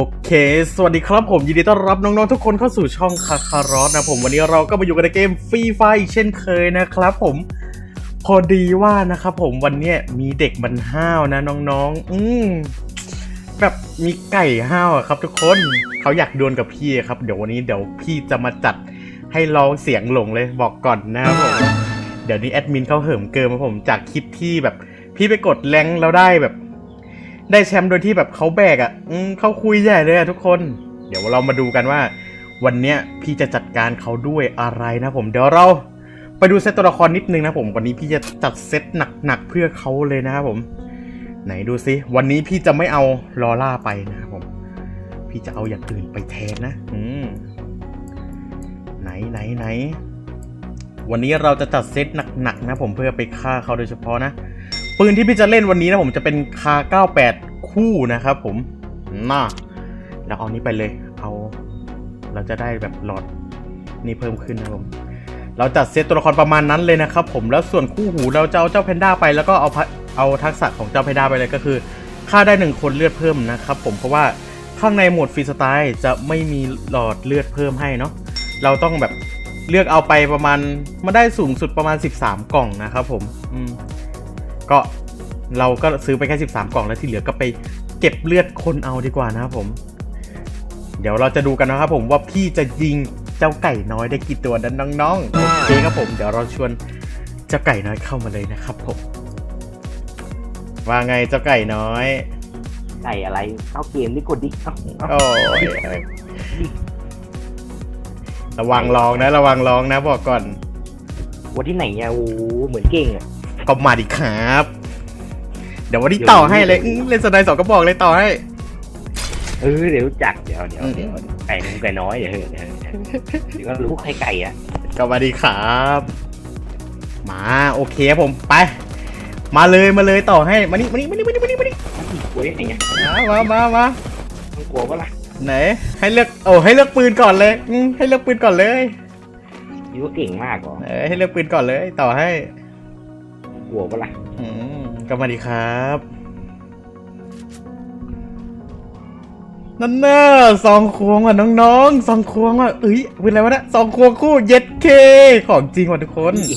โอเค สวัสดีครับผมยินดีต้อนรับน้องๆทุกคนเข้าสู่ช่องคาคารอสนะผมวันนี้เราก็มาอยู่กันในเกมฟรีไฟเช่นเคยนะครับผมพอดีว่านะครับผมวันเนี้ยมีเด็กบันห้าวนะน้องๆ อืมแบบมีไก่ห้าวอะครับ ทุกคนเขาอยากดวลกับพี่ครับ เดี๋ยววันนี้เดี๋ยวพี่จะมาจัดให้ลองเสียงหลงเลยบอกก่อนนะครับผมเดี๋ยวนี้แอดมินเขาเหิมเกินมาผมจากคลิปที่แบบ พี่ไปกดแรงค์แล้วได้แบบ ได้แชมป์โดยที่แบบเขาแบกอะ่ะเขาคุยใหญ่เลยอะทุกคน เดี๋ยวเรามาดูกันว่า วันเนี้ยพี่จะจัดการเขาด้วยอะไรนะผม เดี๋ยวเราไปดูเซตตัวละครนิดนึงนะผม วันนี้พี่จะจัดเซตหนักๆเพื่อเขาเลยนะครับผม ไหนดูซิ วันนี้พี่จะไม่เอาลอล่าไปนะครับผม พี่จะเอาอย่างอื่นไปแทนนะ อืม ไหนไหนไหน วันนี้เราจะจัดเซตหนักๆนะผมเพื่อไปฆ่าเขาโดยเฉพาะนะ ปืนที่พี่จะเล่นวันนี้นะผมจะเป็นคา98 คู่นะครับผมน่าแล้วเอานี้ไปเลย เอา เราจะได้แบบหลอดนี่เพิ่มขึ้นนะผมเราจัดเซตตัวละครประมาณนั้นเลยนะครับผมแล้วส่วนคู่หูเราจะเอาเจ้าแพนด้าไป แล้วก็เอาเอาทักษะของเจ้าแพนด้าไปเลยก็คือฆ่าได้หนึ่งคนเลือดเพิ่มนะครับผมเพราะว่าข้างในโหมดฟรีสไตล์จะไม่มีหลอดเลือดเพิ่มให้เนาะเราต้องแบบเลือกเอาไปประมาณมาได้สูงสุดประมาณ 13 กล่องนะครับผมอืม ก็เราก็ซื้อไปแค่ 13 กล่องแล้วที่เหลือก็ไปเก็บเลือดคนเอาดีกว่านะครับผม เดี๋ยวเราจะดูกันนะครับผมว่าพี่จะยิงเจ้าไก่น้อยได้กี่ตัวนั้นน้องๆโอเคครับผมเดี๋ยวเราชวนเจ้าไก่น้อยเข้ามาเลยนะครับผม ว่าไงเจ้าไก่น้อย ไก่อะไรเข้าเกมนี่กดดิเอ้าเอ้าโอ้ยระวังลองนะ ระวังลองนะบอกก่อนวันที่ไหนเนี่ยโอ้โหเหมือนเก่งอะ ก็มาดิครับ เดี๋ยววันนี้ต่อให้เลยอื้อเล่นสไนด์สองก็บอกเลยต่อให้ เออเดี๋ยวรู้จักเดี๋ยวเดี๋ยวอืมเดี๋ยวไก่นุ่มไก่น้อยเดี๋ยวเดี๋ยวเดี๋ยวเดี๋ยวก็รู้ใครไก่อะก็มาดีครับ มาโอเคครับผมไป มาเลยมาเลยต่อให้มานี่มานี่มานี่มานี่มานี่มานี่กลัวได้ไงเนี่ยมามามามามันกลัวปะล่ะไหน ให้เลือกโอ้ให้เลือกปืนก่อนเลยอืมให้เลือกปืนก่อนเลยยูว่าเก่งมากเหรอเออให้เลือกปืนก่อนเลย ต่อให้ กลัวปะล่ะอืมก็มาดีครับ นั่นน่ะสองควงว่ะน้องๆสองควงว่ะเอ้ยเป็นอะไรวะเนี่ยสองควงคู่เย็ดเค ของจริงว่ะทุกคนอี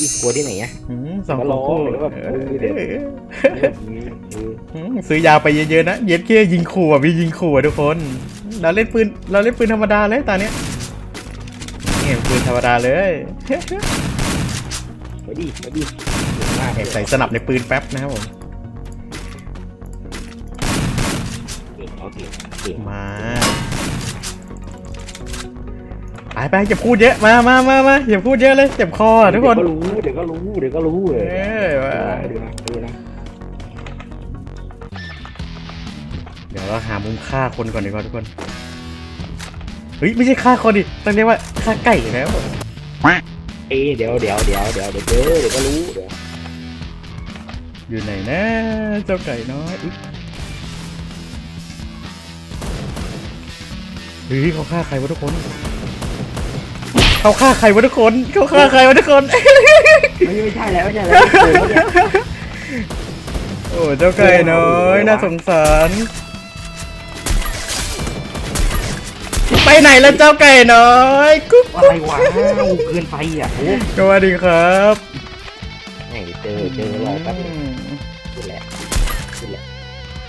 อีกลัวที่ไหนอะอืมสองควงคู่ก็ร้องเลยว่าเออเดี๋ยวเออเออเอออืมซื้อยาไปเยอะๆนะ เย็ดเคยิงขู่อะมียิงขู่อะทุกคน เราเล่นปืนเราเล่นปืนธรรมดาเลยตอนเนี้ยนี่ปืนธรรมดาเลยไปดิไปดิ เก่งมากแอบใส่สนับในปืนแป๊บนะครับผมเก่งเขาเก่งเก่งมาไปไปอย่าพูดเยอะมามามามาอย่าพูดเยอะเลยเจ็บคออะทุกคน เดี๋ยวก็รู้ เดี๋ยวก็รู้ เดี๋ยวก็รู้เลยเออว่าดูนะดูนะเดี๋ยวเราหามุมฆ่าคนก่อนดีกว่าทุกคน เฮ้ยไม่ใช่ฆ่าคนดิต้องเรียกว่าฆ่าไก่แล้วเอ้ยเดี๋ยวเดี๋ยวเดี๋ยวเดี๋ยวเดี๋ยวเจอเดี๋ยวก็รู้ เดี๋ยว อยู่ไหนนะ เจ้าไก่น้อยอุ๊ยเฮ้ยเขาฆ่าใครวะทุกคน เขาฆ่าใครวะทุกคน เขาฆ่าใครวะทุกคน ไม่ไม่ใช่แล้วไม่ใช่แล้วโกงแล้วเนี่ยโอ้เจ้าไก่น้อยน่าสงสาร ไปไหนแล้วเจ้าไก่น้อยกุ๊กอะไรวะเกินไปอะโอ้สวัสดีครับไม่เจอเจอรอแป๊บนึง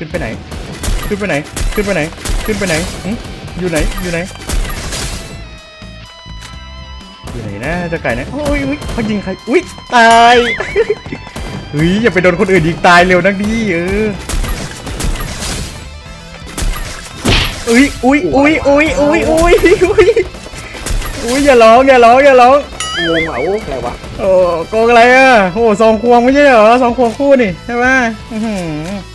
ขึ้นไปไหน ขึ้นไปไหน ขึ้นไปไหน ขึ้นไปไหนหึอยู่ไหน อยู่ไหน อยู่ไหนนะเจ้าไก่นะโอ้ยอุ้ยเขายิงใคร อุ้ยตายเฮ้ยอย่าไปโดนคนอื่นยิงตายเร็วนักดิเอออุ้ยอุ้ยอุ้ยอุ้ยอุ้ยอุ้ยอุ้ยอุ้ยอย่าร้องอย่าร้องอย่าร้องโกงอะโอ้อะไรวะโอ้โกงอะไรอะโอ้สองควงไม่ใช่เหรอสองควงคู่นี่ใช่ไหมอื้อหือโ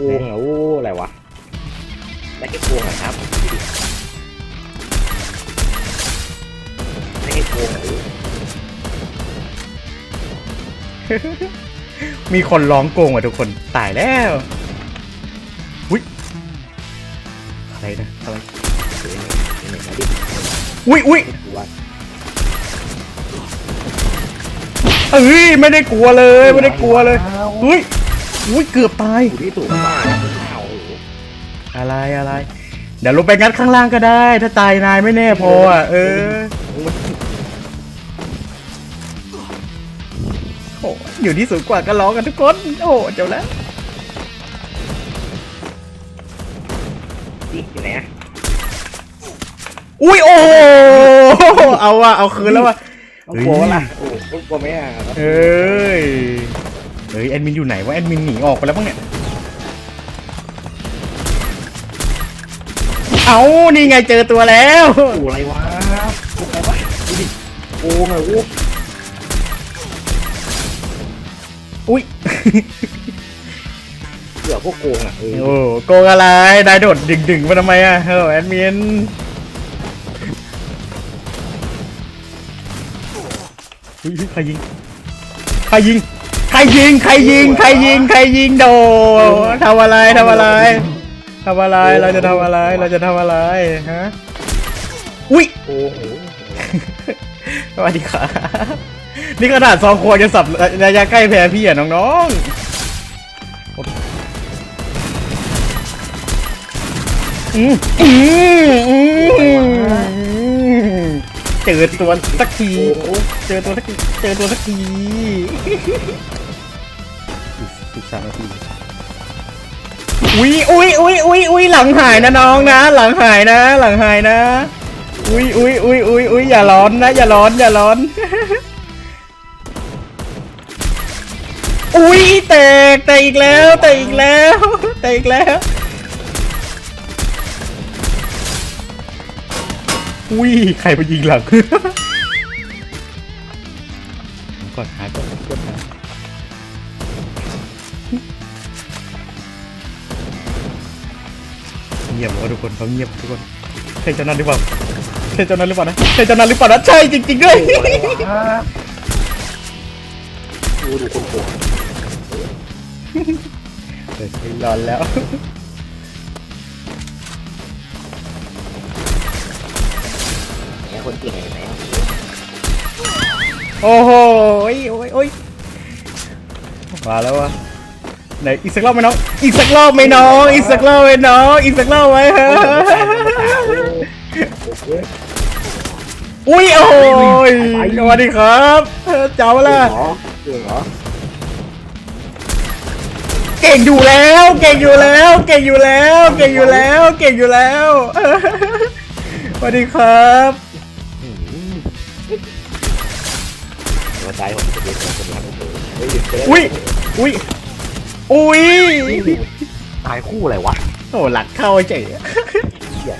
กงอะโอ้อะไรวะได้แค่โกงอะครับได้แค่โกงอะโอ้มีคนร้องโกงอะทุกคน ตายแล้วอุ้ยอะไรนะอะไรเดี๋ยวเดี๋ยวเดี๋ยวนะดิอุ้ยอุ้ยกูว่าเอ้ยไม่ได้กลัวเลย ไม่ได้กลัวเลยอุ้ย อุ้ยเกือบตายอยู่ที่สูงมากเอาโอ้โหอะไรอะไร เดี๋ยวลงไปงัดข้างล่างก็ได้ ถ้าตายนายไม่แน่พออะเออโอ้อยู่ที่สูงกว่าก็ร้องกันทุกคน โอ้เจ้าแล้วดิอยู่ไหนอะอุ้ยโอ้เอาว่ะเอาคืนแล้วว่ะต้องกลัววะล่ะโอ้ต้องกลัวไหมอะ เอ้ย เฮ้ยแอดมินอยู่ไหนวะแอดมินหนีออกไปแล้วมั้งเนี่ย เอานี่ไงเจอตัวแล้วโอ้อะไรวะโอ้อะไรวะดูดิโกงอะโอ้อุ้ยเกือบพวกโกงอะเออโอ้โกงอะไรนายโดดดึงดึงๆมาทำไมอะเฮ้ยแอดมินอุ้ยใครยิงใครยิง ใครยิง ใครยิง ใครยิง ใครยิงโดทำอะไรทำอะไรทำอะไร เราจะทำอะไร เราจะทำอะไร ฮะ อุ้ยโกงโอ้สวัสดีครับนี่ขนาดซองครัวจะสับระยะใกล้แพ้พี่อะน้องๆอืมอืมอืม จอตัวสักทีโกงโอ้เจอตัวสักทีเจอตัวสักทีสิบสามนาทีอุ้ยอุ้ยอุ้ยอุ้ยอุ้ยหลังหายนะน้องนะ หลังหายนะ หลังหายนะอุ้ยอุ้ยอุ้ยอุ้ยอุ้ยอย่าร้อนนะ อย่าร้อนอย่าร้อนอุ้ยแตกแตกอีกแล้วแตกอีกแล้วแตกอีกแล้ว อุ้ย ใครไปยิงหลังก่อนหาก่อนก่อนหาเงียบวะทุกคนเขาเงียบทุกคน ใช่เจ้านั้นหรือเปล่า ใช่เจ้านั้นหรือเปล่านะ ใช่เจ้านั้นหรือเปล่านะ ใช่จริงๆด้วยโอ้อะไรวะดูดูคนโกงเฮ้ยร้อนแล้ว คนเก่งไหนโอ้โหโอ้ยโอ้ยโอ้ยมาแล้ววะไหนอีกสักรอบไหมน้องอีกสักรอบไหมน้องอีกสักรอบไหมน้องอีกสักรอบไหมฮะอุ้ยโอ้ยสวัสดีครับเจ้าละเก่งเหรอเก่งอยู่แล้ว เก่งอยู่แล้ว เก่งอยู่แล้ว เก่งอยู่แล้ว เก่งอยู่แล้วสวัสดีครับ หัวใจผมจะเป็นคนทำโอ้โหเฮ้ยเจอุ้ยอุ้ยอุ้ยตายคู่อะไรวะโอ้หลักเข้าเจ๋งเหี้ย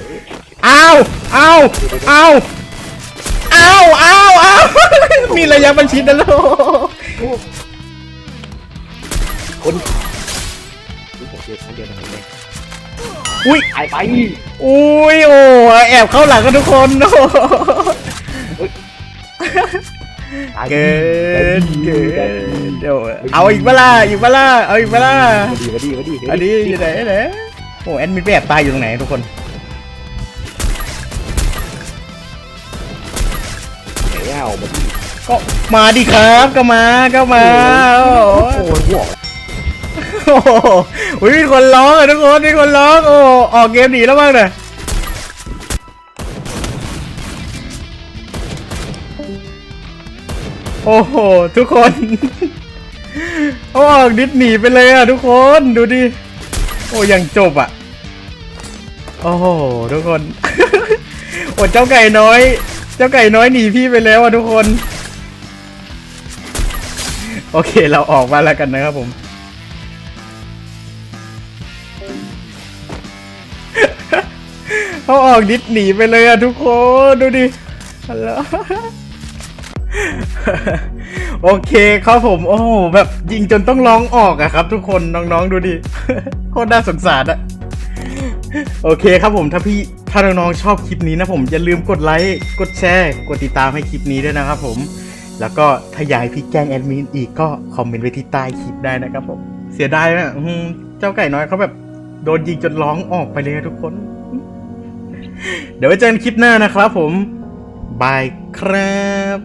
อ้าวอ้าวอ้าวอ้าวอ้าวอ้าวมีระยะประชิดนะลูกคนนี่ผมเจอครั้งเดียวนะผมเนี่ยอุ้ยตายไปอุ้ยโอ้แอบเข้าหลังกันทุกคนโอ้ตาย เกินเกิได้นเดี๋ยวเอาอีกเวลาอีกเวลาเอาอีกเวลามาดีมาดีมาดีอันนี้อยู่ไหนไหนโอ้แอดมินไปแอบตายอยู่ตรงไหนทุกคนไม่เอามาดีก็มาดิครับก็มาก็มาโอ้โหโอ้ยหัวโอ้โหอุ๊ยมีคนร้องอะทุกคนมีคนร้องโอ้ออกเกมหนีแล้วบ้างเนี่ย โอ้โห ทุกคนเขาออกดิสหนีไปเลยอะทุกคนดูดิ โอ้ยังจบอะ โอ้โห ทุกคน โอ้เจ้าไก่น้อย เจ้าไก่น้อยหนีพี่ไปแล้วอะทุกคน โอเคเราออกมาแล้วกันนะครับผมเขาออกดิสหนีไปเลยอะทุกคนดูดิฮัลโหล โอเคครับผมโอ้โหแบบยิงจนต้องร้องออกอะครับ ทุกคนน้องๆดูดิโคตรน่าสงสารอะโอเคครับผมถ้าพี่ถ้าน้องๆชอบคลิปนี้นะผมอย่าลืมกดไลค์กดแชร์กดติดตามให้คลิปนี้ด้วยนะครับผม แล้วก็ถ้าอยากให้พี่แกล้งแอดมินอีกก็คอมเมนต์ไว้ที่ใต้คลิปได้นะครับผมเสียดายอะเจ้าไก่น้อยเขาแบบโดนยิงจนร้องออกไปเลยอะทุกคน เดี๋ยวไว้เจอกันคลิปหน้านะครับผมบายครับ